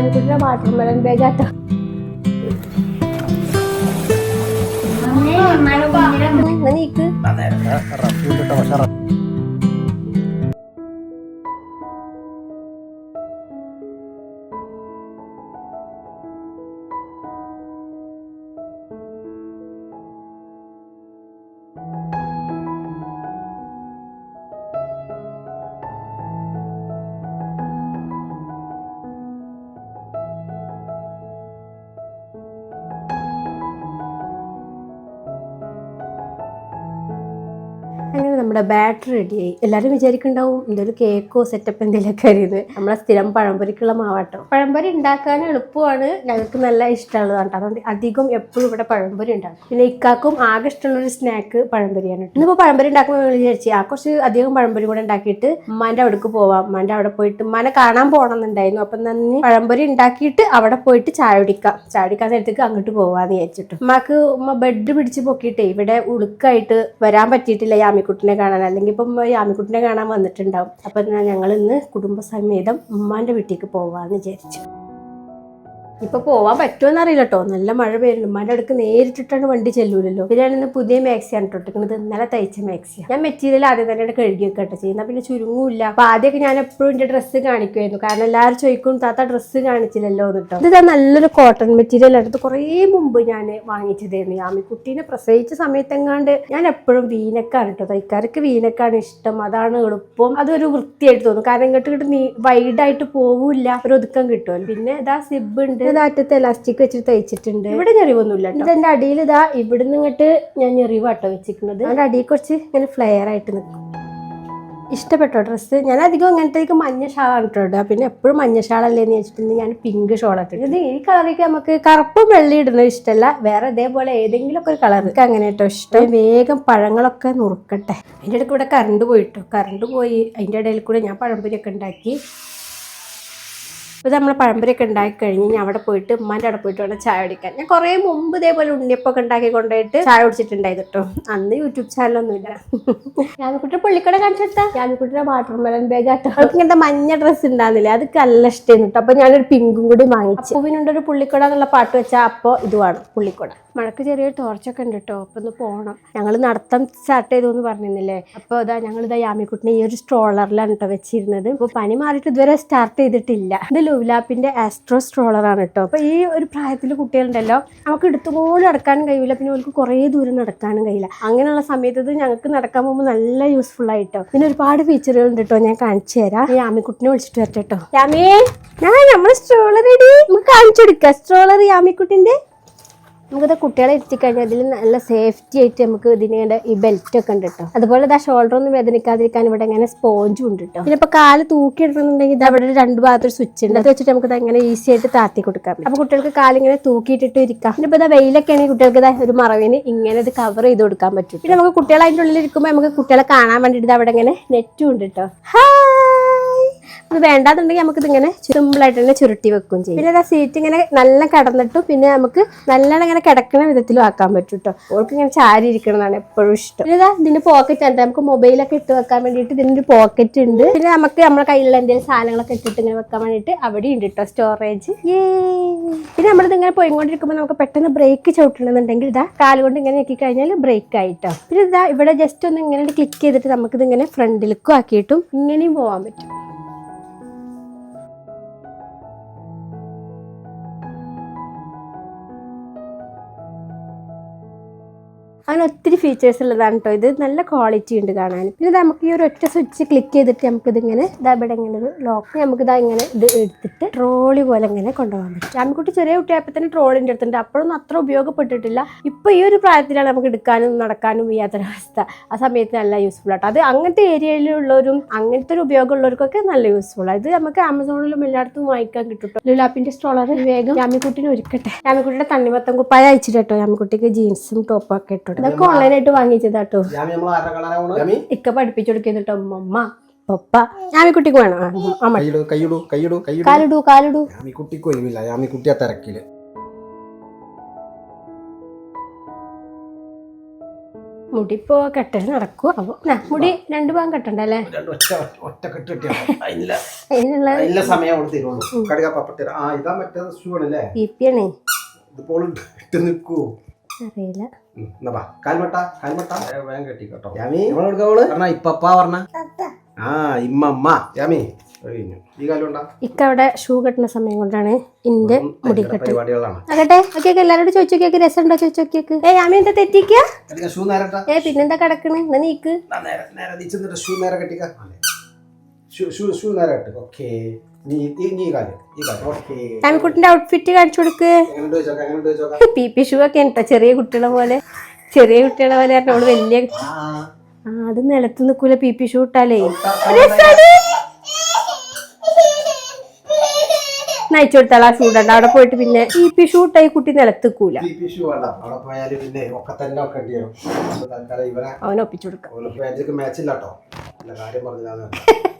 ഞാനിക്കുട്ടിയുടെ water melon ബാഗാട്ടോ എന്നാ നീക്ക്. നമ്മുടെ ബാറ്ററി റെഡിയായി എല്ലാവരും വിചാരിക്കുന്നുണ്ടാവും എന്തൊരു കേക്കോ സെറ്റപ്പ് എന്തെങ്കിലുമൊക്കെ അറിയുന്നത് നമ്മളെ സ്ഥിരം പഴംപൊരിക്കുള്ള മാവാട്ടോ. പഴംപൊരി ഉണ്ടാക്കാൻ എളുപ്പമാണ്. ഞങ്ങൾക്ക് നല്ല ഇഷ്ടമുള്ളതാണ് അതുകൊണ്ട് അധികം എപ്പോഴും ഇവിടെ പഴംപൊരി ഉണ്ടാക്കും. പിന്നെ ഇക്കാക്കും ആകെ ഇഷ്ടമുള്ള ഒരു സ്നാക്ക് പഴംപൊരിയാണ്. ഇന്നിപ്പോൾ പഴംപൊരി ഉണ്ടാക്കുമ്പോൾ ഞങ്ങൾ വിചാരിച്ചു ആ കുറച്ച് അധികം പഴംപൊരി കൂടെ ഉണ്ടാക്കിയിട്ട് ഉമ്മാന്റെ അവിടേക്ക് പോവാം. ഉമ്മാന്റെ അവിടെ പോയിട്ട് ഉമ്മാനെ കാണാൻ പോകണമെന്നുണ്ടായിരുന്നു അപ്പം തന്നെ പഴംപൊരി ഉണ്ടാക്കിയിട്ട് അവിടെ പോയിട്ട് ചായ കുടിക്കാം. ചായ കുടിക്കാൻ നേരത്തേക്ക് അങ്ങോട്ട് പോവാന്ന് വിചാരിച്ചിട്ട്. ഉമ്മാക്ക് ഉമ്മ ബെഡ് പിടിച്ച് പൊക്കിയിട്ടേ ഇവിടെ ഉളുക്കായിട്ട് വരാൻ പറ്റിയിട്ടില്ല യാമിക്കുട്ടിനെ കാണാൻ അല്ലെങ്കിൽ ഇപ്പം യാമിക്കുട്ടിനെ കാണാൻ വന്നിട്ടുണ്ടാവും. അപ്പം ഞങ്ങൾ ഇന്ന് കുടുംബസമേതം ഉമ്മാന്റെ വീട്ടിലേക്ക് പോകാമെന്ന് വിചാരിച്ചു. ഇപ്പൊ പോവാൻ പറ്റുമെന്ന് അറിയില്ല കേട്ടോ നല്ല മഴ പെയ്യുന്നുണ്ട്. മഴ അടുക്ക് നേരിട്ടിട്ടാണ് വണ്ടി ചെല്ലൂലല്ലോ. പിന്നെയാണ് ഇന്ന് പുതിയ മാക്സിയാണ് ഇട്ടിരിക്കുന്നത് ഇന്നലെ തയ്ച്ച മാക്സിയാണ് ഞാൻ മെറ്റീരിയൽ ആദ്യം തന്നെ കഴുകി വെക്കട്ടെ ചെയ്യുന്ന. പിന്നെ ചുരുങ്ങൂല്ല. അപ്പൊ ആദ്യമൊക്കെ ഞാൻ എപ്പോഴും എന്റെ ഡ്രസ്സ് കാണിക്കുമായിരുന്നു കാരണം എല്ലാവരും ചോദിക്കും താത്ത ഡ്രസ്സ് കാണിച്ചില്ലല്ലോ എന്നിട്ടോ ഇത് നല്ലൊരു കോട്ടൺ മെറ്റീരിയൽ എടുത്ത് കുറേ മുമ്പ് ഞാൻ വാങ്ങിച്ചതായിരുന്നു. യാമിക്കുട്ടീനെ പ്രസവിച്ച സമയത്തെങ്ങാണ്ട് ഞാൻ എപ്പോഴും വീനക്കാണ് കേട്ടോ തൈക്കാർക്ക് വീനക്കാണ് ഇഷ്ടം. അതാണ് എളുപ്പം. അതൊരു വൃത്തിയായിട്ട് തോന്നും. കാരണം ഇങ്ങോട്ട് ഇങ്ങോട്ട് നീ വൈഡായിട്ട് പോവില്ല. ഒരു ഒതുക്കം കിട്ടുമല്ലോ പിന്നെ ഇതാ സിബ് ഉണ്ട്. അറ്റത്ത് എലാസ്റ്റിക് വെച്ചിട്ട് തയ്ച്ചിട്ടുണ്ട് ഇവിടെ ഞെറിവൊന്നുമില്ല ഇതെന്റെ അടിയിൽ ഇതാ ഇവിടുന്ന് ഇങ്ങോട്ട് ഞാൻ ഞെറിവാട്ടോ വെച്ചിരിക്കുന്നത്. അതിന്റെ അടിയിൽ കുറച്ച് ഇങ്ങനെ ഫ്ലെയർ ആയിട്ട് നിൽക്കും ഇഷ്ടപ്പെട്ടോ ഡ്രസ്സ് ഞാൻ അധികം അങ്ങനത്തേക്ക് മഞ്ഞ ഷാളാണ് ഇട്ടോ പിന്നെ എപ്പോഴും മഞ്ഞ ഷാളല്ലേ എന്ന് വെച്ചിട്ടുണ്ടെങ്കിൽ ഞാൻ പിങ്ക് ഷോളാണ് ഇത് ഈ കളറൊക്കെ നമുക്ക് കറുപ്പും വെള്ളി ഇടുന്നത് ഇഷ്ടമല്ല വേറെ ഇതേപോലെ ഏതെങ്കിലും ഒക്കെ ഒരു കളർ എനിക്ക് അങ്ങനെ കേട്ടോ ഇഷ്ടം വേഗം പഴങ്ങളൊക്കെ നുറുക്കട്ടെ. അതിന്റെ ഇടയ്ക്ക് ഇവിടെ കറണ്ട് പോയിട്ടോ കറണ്ട് പോയി. അതിന്റെ ഇടയിൽ കൂടെ ഞാൻ പഴംപൊരിയൊക്കെ ഉണ്ടാക്കി. ഇപ്പോൾ നമ്മൾ പഴംപൊരിയൊക്കെ ഉണ്ടാക്കി കഴിഞ്ഞ് ഞാൻ അവിടെ പോയിട്ട് ഉമ്മാന്റെ അവിടെ പോയിട്ട് വേണം ചായ കുടിക്കാൻ. ഞാൻ കുറേ മുമ്പ് ഇതേപോലെ ഉണ്ണിയപ്പൊക്കെ ഉണ്ടാക്കി കൊണ്ടുപോയിട്ട് ചായ കുടിച്ചിട്ടുണ്ടായിരുന്നു കേട്ടോ. അന്ന് യൂട്യൂബ് ചാനലൊന്നുമില്ല ഞാമിക്കുട്ടിയുടെ പുള്ളിക്കട കാണിച്ചെടുത്താ? ഞാനിക്കുട്ടിയുടെ വാട്ടർ മെലൺ ബാഗ് ആട്ടോ അവർക്ക് ഇങ്ങനത്തെ മഞ്ഞ ഡ്രസ്സ് ഉണ്ടാകുന്നില്ല അത് നല്ല ഇഷ്ടമായിരുന്നു കേട്ടോ. അപ്പോൾ ഞാനൊരു പിങ്കും കൂടി വാങ്ങിച്ചു. പൂവിനുണ്ട് ഒരു പുള്ളിക്കട എന്നുള്ള പാട്ട് വെച്ചാൽ അപ്പോൾ ഇതുമാണ് പുള്ളിക്കട. മഴക്ക് ചെറിയ ടോർച്ചൊക്കെ ഉണ്ട് കേട്ടോ. അപ്പം ഒന്ന് പോകണം ഞങ്ങൾ നടത്തം സ്റ്റാർട്ട് ചെയ്തു എന്ന് പറഞ്ഞിരുന്നില്ലേ? അപ്പോൾ അതാ ഞങ്ങൾ ഇതാ യാമിക്കുട്ടിനെ ഈ ഒരു സ്ട്രോളറിലാണ് കേട്ടോ വെച്ചിരുന്നത്. അപ്പോൾ പനി മാറിയിട്ട് ഇതുവരെ സ്റ്റാർട്ട് ചെയ്തിട്ടില്ല. ഇത് ലുവ്ലാപ്പിന്റെ ആസ്ട്രോ സ്ട്രോളറാണ് കേട്ടോ. അപ്പോൾ ഈ ഒരു പ്രായത്തിൽ കുട്ടികളുണ്ടല്ലോ നമുക്ക് എടുത്തുപോലും നടക്കാനും കഴിയില്ല. പിന്നെ അവർക്ക് കുറേ ദൂരം നടക്കാനും കഴിയില്ല. അങ്ങനെയുള്ള സമയത്ത് ഇത് ഞങ്ങൾക്ക് നടക്കാൻ പോകുമ്പോൾ നല്ല യൂസ്ഫുൾ ആയിട്ടോ. പിന്നെ ഒരുപാട് ഫീച്ചറുകൾ ഉണ്ട് കേട്ടോ ഞാൻ കാണിച്ചു തരാം. യാമിക്കുട്ടിനെ വിളിച്ചിട്ട് വരട്ടെ കേട്ടോ. യാമേ ഞാൻ നമ്മൾ സ്ട്രോളർ നമുക്ക് കാണിച്ചു കൊടുക്കാം സ്ട്രോളർ യാമിക്കുട്ടിന്റെ നമുക്കിത് കുട്ടികളെ ഇരുത്തി കഴിഞ്ഞാൽ ഇതിൽ നല്ല സേഫ്റ്റി ആയിട്ട് നമുക്ക് ഇതിനേണ്ട ഈ ബെൽറ്റ് ഒക്കെ ഉണ്ട് കേട്ടോ അതുപോലെ ഇതാ ഷോൾഡർ ഒന്നും വേദനിക്കാതിരിക്കാൻ ഇവിടെ ഇങ്ങനെ സ്പോഞ്ചും ഉണ്ട് കേട്ടോ പിന്നെ ഇപ്പൊ കാൽ തൂക്കി ഇടണമെന്നുണ്ടെങ്കിൽ ഇത് അവിടെ രണ്ട് ഭാഗത്തൊരു സ്വിച്ച് ഉണ്ട്. അത് വെച്ചിട്ട് നമുക്ക് അങ്ങനെ ഈസി ആയിട്ട് താത്തി കൊടുക്കാം. അപ്പോൾ അപ്പൊ കുട്ടികൾക്ക് കാലിങ്ങനെ തൂക്കിയിട്ടിട്ട് ഇരിക്കാം. പിന്നെ ഇപ്പൊ ഇതാ വെയിലൊക്കെ ആണെങ്കിൽ കുട്ടികൾക്ക് ഇതാ ഒരു മറവിന് ഇങ്ങനെ ഇത് കവർ ചെയ്ത് കൊടുക്കാൻ പറ്റും പിന്നെ നമുക്ക് കുട്ടികളെ അതിന്റെ ഉള്ളിൽ ഇരിക്കുമ്പോൾ നമുക്ക് കുട്ടികളെ കാണാൻ വേണ്ടിയിട്ട് അവിടെ ഇങ്ങനെ നെറ്റും ഉണ്ട് കേട്ടോ ഹായ് വേണ്ടാന്നുണ്ടെങ്കിൽ നമുക്ക് ഇതിങ്ങനെ സിമ്പിൾ ആയിട്ട് തന്നെ ചുരുട്ടി വെക്കും ചെയ്യും. പിന്നെ സീറ്റ് ഇങ്ങനെ നല്ല കിടന്നിട്ടും പിന്നെ നമുക്ക് നല്ലോണം ഇങ്ങനെ കിടക്കുന്ന വിധത്തിലും ആക്കാൻ പറ്റും കേട്ടോ ഓൾക്ക് ഇങ്ങനെ ചാരി ഇരിക്കണമെന്നാണ് എപ്പോഴും ഇഷ്ടം. പിന്നെ ഇതാ ഇതിന്റെ പോക്കറ്റ് ഉണ്ട് നമുക്ക് മൊബൈലൊക്കെ ഇട്ട് വെക്കാൻ വേണ്ടിയിട്ട് ഇതിന്റെ ഒരു പോക്കറ്റ് ഉണ്ട്. പിന്നെ നമുക്ക് നമ്മുടെ കയ്യിലുള്ള എന്തെങ്കിലും സാധനങ്ങളൊക്കെ ഇട്ടിട്ട് ഇങ്ങനെ വെക്കാൻ വേണ്ടിയിട്ട് അവിടെ ഉണ്ട് കേട്ടോ സ്റ്റോറേജ് പിന്നെ നമ്മളിത് ഇങ്ങനെ പോയിക്കൊണ്ടിരിക്കുമ്പോൾ നമുക്ക് പെട്ടെന്ന് ബ്രേക്ക് ചവിട്ടണമെന്നുണ്ടെങ്കിൽ ഇതാ കാലുകൊണ്ട് ഇങ്ങനെ ഞെക്കി കഴിഞ്ഞാൽ ബ്രേക്ക് ആയിട്ടോ പിന്നെ ഇതാ ഇവിടെ ജസ്റ്റ് ഒന്ന് ഇങ്ങനെ ക്ലിക്ക് ചെയ്തിട്ട് നമുക്കിത് ഇങ്ങനെ ഫ്രണ്ടിലേക്കും ആക്കിയിട്ടും ഇങ്ങനെയും പോകാൻ പറ്റും. അങ്ങനെ ഒത്തിരി ഫീച്ചേഴ്സ് ഉള്ളതാണ് കേട്ടോ ഇത് നല്ല ക്വാളിറ്റി ഉണ്ട് കാണാൻ. പിന്നെ നമുക്ക് ഈ ഒരു ഒറ്റ സ്വിച്ച് ക്ലിക്ക് ചെയ്തിട്ട് നമുക്കിത് ഇങ്ങനെ ഇതാ ഇവിടെ ഇങ്ങനെ ഒരു ലോക്ക് നമുക്ക് ഇതാ ഇങ്ങനെ ഇത് എടുത്തിട്ട് ട്രോളി പോലെ ഇങ്ങനെ കൊണ്ടുപോകാൻ പറ്റും. ആൺകുട്ടി ചെറിയ കുട്ടിയായപ്പോൾ തന്നെ ട്രോളിന്റെ അടുത്തുണ്ട്. അപ്പോഴൊന്നും അത്ര ഉപയോഗപ്പെട്ടിട്ടില്ല. ഇപ്പോൾ ഈ ഒരു പ്രായത്തിലാണ് നമുക്ക് എടുക്കാനും നടക്കാനും വയ്യാത്തൊരവസ്ഥ. ആ സമയത്ത് നല്ല യൂസ്ഫുൾ ആട്ടോ. അത് അങ്ങനത്തെ ഏരിയയിലുള്ളവരും അങ്ങനത്തെ ഒരു ഉപയോഗമുള്ളവർക്കൊക്കെ നല്ല യൂസ്ഫുൾ ആണ് ഇത് നമുക്ക് ആമസോണിലും എല്ലായിടത്തും വാങ്ങിക്കാൻ കിട്ടും ലുലാപ്പിന്റെ സ്ട്രോളർ വേഗം. യാമിക്കുട്ടിനെ ഒരുക്കട്ടെ. യാമിക്കുട്ടിയുടെ തണ്ണിമത്തം കുപ്പായ അയച്ചിട്ട് കേട്ടോ യാമിക്കുട്ടിക്ക് ജീൻസും ടോപ്പും ഒക്കെ ഇട്ടു ഇതൊക്കെ ഓൺലൈനായിട്ട് വാങ്ങിച്ചതാട്ടോ. ഇക്ക പഠിപ്പിച്ചു കൊടുക്കുന്നു കേട്ടോ അമ്മ പപ്പ. യാമിക്കുട്ടിക്ക് വേണം? ആ, അമ്മ. കൈയിടൂ കൈയിടൂ കൈയിടൂ കൈയിടൂ കാലിടൂ കാലിടൂ. കുട്ടിക്ക് ഒഴിവില്ല ജാമി തിരക്കിൽ. മുടി ഇപ്പോ കെട്ടൽ നടക്കും. അപ്പൊ മുടി രണ്ടു ഭാഗം കെട്ടണ്ടല്ലേ? അതിനുള്ള സമയം അവിടെ കടുക പപ്പട്ടര ആ ഇതാ മറ്റേ ഷൂ ആണല്ലേ? ബി പി ആണേ ഇതിപ്പോൾ ഇട്ട് നിൽക്കൂ. അറിയില്ല കാൽമട്ട കാൽമട്ട. വേഗം കെട്ടി കേട്ടോ. യാമി നമ്മളെടുക്കവൾ പറഞ്ഞ ഇപ്പപ്പാ പറഞ്ഞ. ആ ഇമ്മമ്മ. യാമി ഉണ്ടാ? ഷൂ കെട്ടുന്ന സമയം കൊണ്ടാണ് ഇന്റെ മുടി പരിപാടികളാണ്. ആകട്ടെ ഓക്കെ എല്ലാരോടും ചോദിച്ചു നോക്കിയൊക്കെ ഉണ്ടോ ചോദിച്ചു നോക്കിയൊക്കെ. ഏ ആമി എന്താ തെറ്റിക്ക? കെട്ടിക്ക ഷൂ നേരട്ടാ ഏ പിന്നെന്താ കിടക്കണേ? എന്നാ നീക്ക്. നേരെ നേരെ ഷൂ നേരെ കെട്ടിക്ക. ഷൂ ഷൂ ഷൂ നേരെ കെട്ടി ഓക്കെ. ആമിക്കുട്ടിന്റെ ഔട്ട്ഫിറ്റ് കാണിച്ചു കൊടുക്ക്. പി പി ഷൂ ഒക്കെ ഉണ്ടോ? ചെറിയ കുട്ടികളെ പോലെ. ചെറിയ കുട്ടികളെ പോലെ അവൾ വലിയ അത് നിലത്ത് നിക്കൂല പി പി ഷൂ ഇട്ടാലേ. നയിച്ചു കൊടുത്താൽ ആ ഷൂട്ടുണ്ട് അവിടെ പോയിട്ട് പിന്നെ പി പി ഷൂ ഇട്ടായി കുട്ടി നിലത്ത് നിക്കൂല പി പി ഷൂ വേണ്ട. അവിടെ പോയാൽ പിന്നെ ഒക്കെ തന്നെ ഒക്കെ ചെയ്യണം അപ്പൊ തൽക്കാലം ഇവനെ അവൻ ഒപ്പിച്ചു കൊടുക്കാം.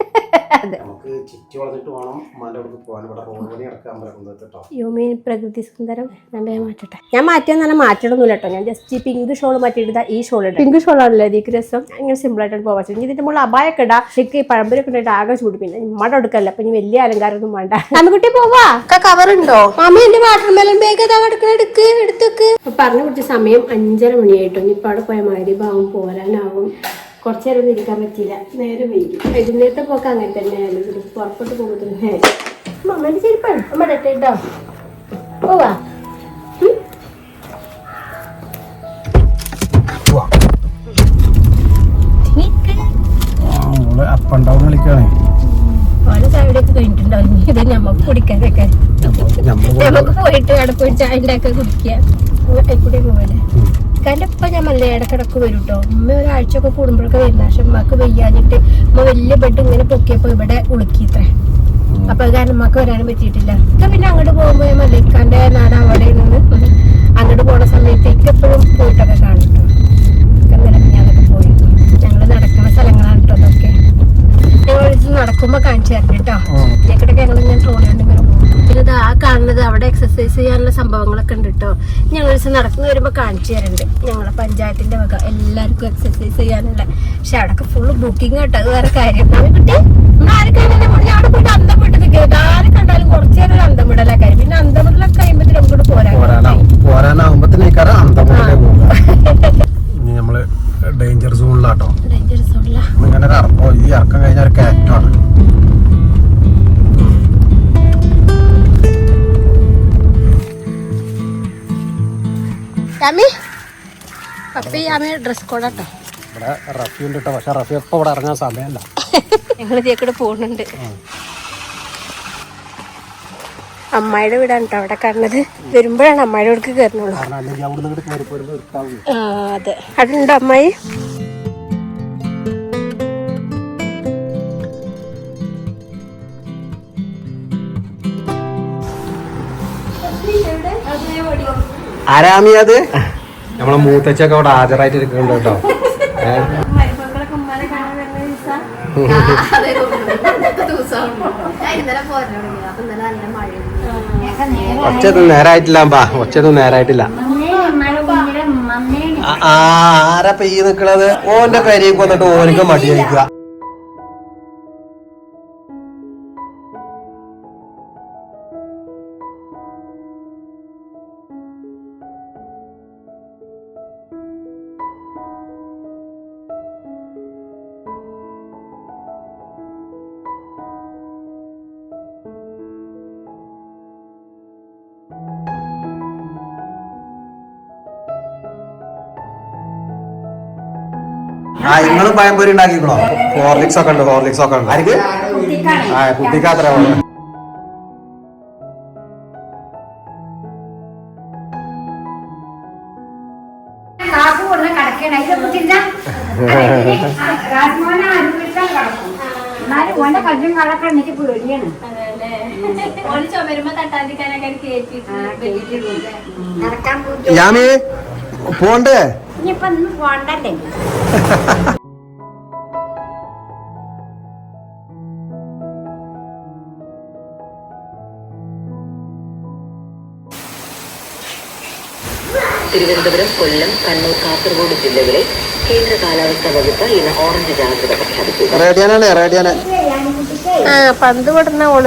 നമുക്ക് ചിറ്റി വളർന്നിട്ട് വേണം ഉമ്മാന്റെ അടുത്ത് പോകാൻ. ഇവിടെ റോഡ് പണി നടക്കാൻ കേട്ടോ. പ്രകൃതി സുന്ദരം? ഞാൻ മാറ്റട്ടെ. ഞാൻ മാറ്റിയാൽ നല്ല മാറ്റണമൊന്നുമില്ല കേട്ടോ. ഞാൻ ജസ്റ്റ് ഈ പിങ്ക് ഷോൾ മാറ്റിയിട്ട് ഈ ഷോൾ ഇടാം പിങ്ക് ഷോൾ ആണല്ലോ ഇതിക്ക് രസം. ഇങ്ങനെ സിമ്പിൾ ആയിട്ട് പോവാ പറ്റും ഇതിന്റെ മുകളിൽ അപായൊക്കെ ഇടാം. ശരിക്കും ഈ പഴമ്പരൊക്കെ ഉണ്ടായിട്ട് ആകെ ചൂട്. പിന്നെ ഇമ്മടെ എടുക്കല്ല അപ്പൊ ഇനി വലിയ അലങ്കാരം ഒന്നും വേണ്ട. അമ്മക്കുട്ടി പോവാ. കവർ ഉണ്ടോ? അമ്മ എന്റെ വാട്ടർ മെലൺ ബാഗ് അതാ എടുക്കണ എടുക്ക് എടുത്തേക്ക് പറഞ്ഞു കുറിച്ച് സമയം അഞ്ചര മണിയായിട്ടോ. ഇപ്പൊ അവിടെ പോയ മാതിരി ഭാവം പോരാനാവും. കുറച്ചു നേരം ഒന്നും ഇരിക്കാൻ പറ്റിയില്ല. നേരെ വൈകി. വൈകുന്നേരത്തെ പോക്ക് അങ്ങനെ തന്നെയായിരുന്നു. ഇത് പുറത്തോട്ട് പോകുന്നത് നേരെ മമ്മേന്റെ ചെരുപ്പാണ്. അമ്മ ഇടട്ടോ പോവാ. ഉം? അപ്പ് ആൻഡ് ഡൗൺ കളിക്കാണ്. ഓരോ ചായയുടെയൊക്കെ കഴിഞ്ഞിട്ടുണ്ടാവും. ഇനി ഇത് ഞമ്മക്ക് കുടിക്കാനൊക്കെ. നമുക്ക് പോയിട്ട് അവിടെ പോയി ചായ ഉണ്ടാക്കാൻ കുടിക്കുക. കൂടെ പോവല്ലേ കാരണം ഇപ്പൊ ഞാൻ നല്ല ഇടക്കിടക്ക് വരും കേട്ടോ ഉമ്മ ഒരാഴ്ച ഒക്കെ കൂടുമ്പോഴൊക്കെ വരുന്ന പക്ഷെ ഉമ്മക്ക് വയ്യാഞ്ഞിട്ട് ഉമ്മ വലിയ ബെഡ് ഇങ്ങനെ പൊക്കിയപ്പോ ഇവിടെ ഉളുക്കിത്രേ അപ്പൊ അത് കാരണം ഉമ്മക്ക് വരാനും പറ്റിയിട്ടില്ല. ഇക്ക പിന്നെ അങ്ങോട്ട് പോകുമ്പോ മല്ലിക്കാന്റെ നാട് അവിടെ നിന്ന് അങ്ങോട്ട് പോണ സമയത്ത് ഇക്ക എപ്പോഴും പോയിട്ടൊക്കെ കാണും ഇക്ക നിലമിഞ്ഞാലൊക്കെ പോയി. ഞങ്ങൾ നടക്കുന്ന സ്ഥലങ്ങളാണ് കേട്ടോ അതൊക്കെ ഞങ്ങൾ ഒരു നടക്കുമ്പോ കാണിച്ചു തരണം കേട്ടോ ഇടയ്ക്കിടയ്ക്ക് ഞങ്ങൾ ഇങ്ങനെ ട്രോളിയുണ്ട് ഇങ്ങനെ പോകും പിന്നെ ഇത് ആ കാണുന്നത് അവിടെ എക്സസൈസ് ചെയ്യാനുള്ള സംഭവങ്ങളൊക്കെ ഉണ്ട് കേട്ടോ ഞങ്ങൾ ദിവസം നടക്കുന്ന വരുമ്പോൾ കാണിച്ചു തരുന്നുണ്ട് ഞങ്ങളെ പഞ്ചായത്തിന്റെ വക. എല്ലാവർക്കും എക്സസൈസ് ചെയ്യാനുള്ള. പക്ഷെ അവിടെയൊക്കെ ഫുള്ള് ബുക്കിംഗ് കേട്ടോ അത് വേറെ കാര്യം. കുട്ടി ആർക്കാണ് ഞാൻ അവിടെ പോയിട്ട് അന്തം വിട്ട് നിൽക്കുന്നത് ആരെ കണ്ടാലും കുറച്ചു നേരം ഒരു അന്തം വിടല കാര്യം. പിന്നെ അന്തം വിടലൊക്കെ കഴിയുമ്പോൾ നമുക്ക് പോരാ പോരാനാവും. പോരാനാവുമ്പത്തേക്കാരം അന്തമുട്ടിലേ പോകുക ഇനി നമ്മൾ ഡേഞ്ചർ സോണിലാട്ടോ ഡേഞ്ചർ സോണിലാ ഇങ്ങനെ യാമി പപ്പി യാമി ഡ്രസ് കോഡാട്ടോ ഇവിടെ റഫി ഉണ്ട് കേട്ടോ പക്ഷെ റഫി ഇപ്പൊ ഇവിടെ ഇറങ്ങാൻ സമയമല്ല. ഞങ്ങൾ ഇതേക്കൂടെ പോകുന്നുണ്ട്. അമ്മായിയുടെ വീടാണ് കേട്ടോ അവിടെ കാണുന്നത്. വരുമ്പോഴാണ് അമ്മായിയുടെ വീട്ടിൽ കയറുന്നുള്ളൂ. അതെ. അവിടെ ഉണ്ടോ അമ്മായി? ആരാമി അത്? നമ്മളെ മൂത്തച്ചൊക്കെ അവിടെ ഹാജരായിട്ട് ഇരിക്കുന്നുണ്ട് കേട്ടോ. ഒച്ചതും നേരായിട്ടില്ല അമ്പാ. ഒച്ചതും നേരായിട്ടില്ല. ആരാ പെയ്യ് നിക്കണത്? ഓന്റെ കരിയൊക്കെ വന്നിട്ട് ഓനിക്ക് മടിയായിക്കുക ആ നിങ്ങളും പഴംപൊരി ഉണ്ടാക്കിക്കണോ? ഹോർലിക്സ് ഒക്കെ ഉണ്ട് ഹോർലിക്സ് ഒക്കെ ഉണ്ട്. ആർക്ക്? ആ കുട്ടിക്ക് അത്ര കല്ലും കളൊക്കെ എനിക്ക് പേടിയാണ്. നടക്കാൻ പോണ്ടേ? ഇനിയിപ്പൊ ഇന്ന് പോണ്ടല്ലേ? തിരുവനന്തപുരം കൊല്ലം കണ്ണൂർ കാസർഗോഡ് ജില്ലകളിൽ കേന്ദ്ര കാലാവസ്ഥാ വകുപ്പ് ഇന്ന് ഓറഞ്ച് ജാഗ്രത പ്രഖ്യാപിച്ചു. റേഡിയാനാണ് റേഡിയാന. ആ പന്ത് പെടുന്ന ഓൾ.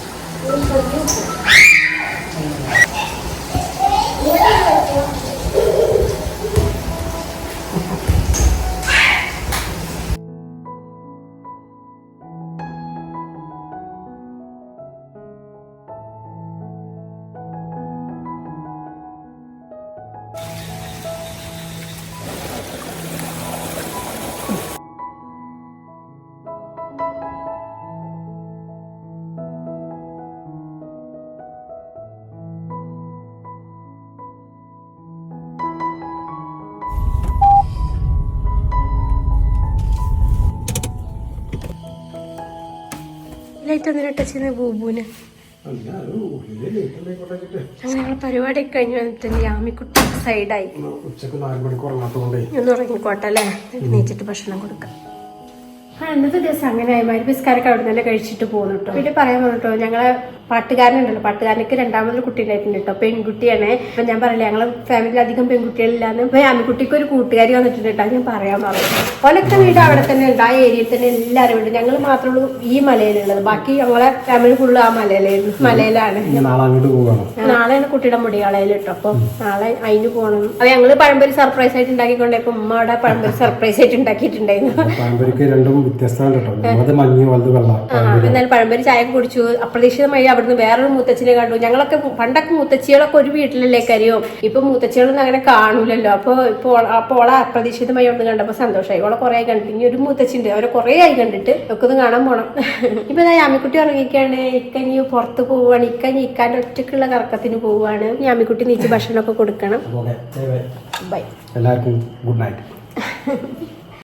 ലൈറ്റ് ഒന്നിനെ ടച്ച് ചെയ്യുന്ന ബൂബുന് അങ്ങനെ ഞങ്ങൾ പരിപാടി കഴിഞ്ഞു വന്നിട്ട് യാമിക്കുട്ടി സൈഡായി ഉച്ചയ്ക്ക് നാല് മണിക്ക് ഒന്ന് ഉറങ്ങിക്കോട്ടെ അല്ലേ? നീച്ചിട്ട് ഭക്ഷണം കൊടുക്കാം. ആ ഇന്നത്തെ ദിവസം അങ്ങനെ ആയി. മരുപിസ്കാരൊക്കെ അവിടെ തന്നെ കഴിച്ചിട്ട് പോകുന്നു കേട്ടോ വീട്ടിൽ പറയാൻ പറഞ്ഞിട്ടോ ഞങ്ങളെ പാട്ടുകാരനുണ്ടല്ലോ. പാട്ടുകാരനൊക്കെ രണ്ടാമതൊരു കുട്ടി ഉണ്ടായിട്ടുണ്ട് കേട്ടോ. പെൺകുട്ടിയാണ്. അപ്പൊ ഞാൻ പറയില്ല ഞങ്ങളെ ഫാമിലിയിൽ അധികം പെൺകുട്ടികളില്ലാന്ന്. അപ്പൊ അമ്മിക്കുട്ടിക്ക് ഒരു കൂട്ടുകാരി വന്നിട്ടുണ്ട് കേട്ടോ. ഞാൻ പറയാൻ പറഞ്ഞു ഓലൊക്കെ വീട് അവിടെ തന്നെ ഉണ്ട്. ആ ഏരിയയിൽ തന്നെ എല്ലാവരും ഉണ്ട്. ഞങ്ങൾ മാത്രമേ ഉള്ളൂ ഈ മലയിലുള്ളത്. ബാക്കി ഞങ്ങളെ ഫാമിലി ഫുള്ള് ആ മലയിലായിരുന്നു. മലയിലാണ്. നാളെയാണ് കുട്ടിയുടെ മുടികളയിൽ കേട്ടോ. അപ്പൊ നാളെ അതിന് പോകണം. അത് ഞങ്ങൾ പഴംപൊരി സർപ്രൈസ് ആയിട്ട് ഉണ്ടാക്കിക്കൊണ്ടേ ഇപ്പൊ ഉമ്മ അവിടെ പഴംപൊരി സർപ്രൈസ് ആയിട്ട് ഉണ്ടാക്കിയിട്ടുണ്ടായിരുന്നു. പാമ്പരിക്ക് രണ്ടും വ്യത്യസ്തമാണ് കേട്ടോ. മഞ്ഞ് പഴംപൊരി ചായ കുടിച്ചു. അപ്രതീക്ഷിതമായി അവിടുന്ന് വേറൊരു മുത്തച്ഛനെ കണ്ടു. ഞങ്ങളൊക്കെ പണ്ടൊക്കെ മുത്തച്ഛികളൊക്കെ ഒരു വീട്ടിലല്ലേ കരിയോ. ഇപ്പൊ മുത്തച്ഛികളൊന്നും അങ്ങനെ കാണൂലല്ലോ. അപ്പൊ ഇപ്പൊ അപ്പൊ ഓളെ അപ്രതീക്ഷിതമായി ഒന്ന് കണ്ടപ്പോ സന്തോഷമായി ഓളെ കുറെ കണ്ടിട്ട് ഇനി ഒരു മുത്തച്ഛണ്ട്. അവരെ കുറെ ആയി കണ്ടിട്ട് ഒക്കെ ഒന്ന് കാണാൻ പോണം. ഇപ്പൊ യാമിക്കുട്ടി ഉറങ്ങിക്കാണ്. ഇക്കഞ്ഞി ഇനി പുറത്ത് പോവാണ്. ഇക്കനി ഇക്കാന്റെ ഒറ്റക്കുള്ള കറക്കത്തിന് പോവാണ്. യാമിക്കുട്ടി നീച്ച് ഭക്ഷണമൊക്കെ കൊടുക്കണം. ബൈ. എല്ലാവർക്കും ഗുഡ് നൈറ്റ്.